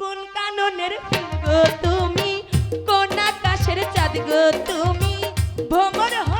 কোন কাননের গো তুমি? কোন আকাশের চাঁদ গো তুমি? ভোমর হয়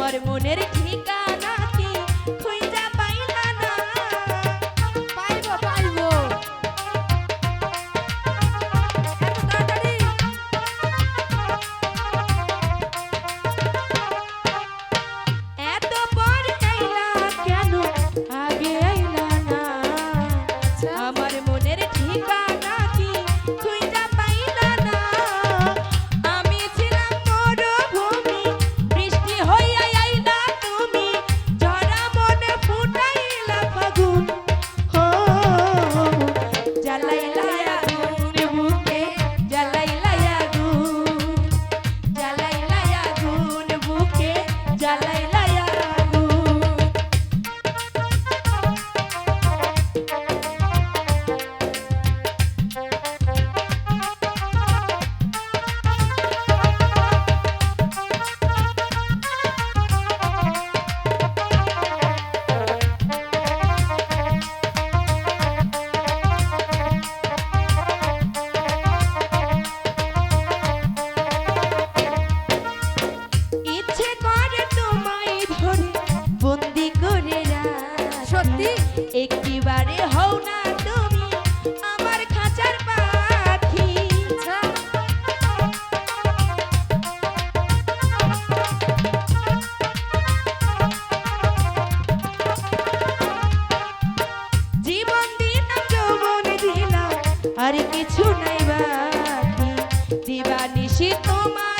আমার মনের ঠিকানা? সাথী একটিবারে হও না তুমি আমার খাঁচার পাখি। জীবন দিলাম, যৌবন দিলাম, আর কিছু নাই বাকি। দিবা নিশি তোমার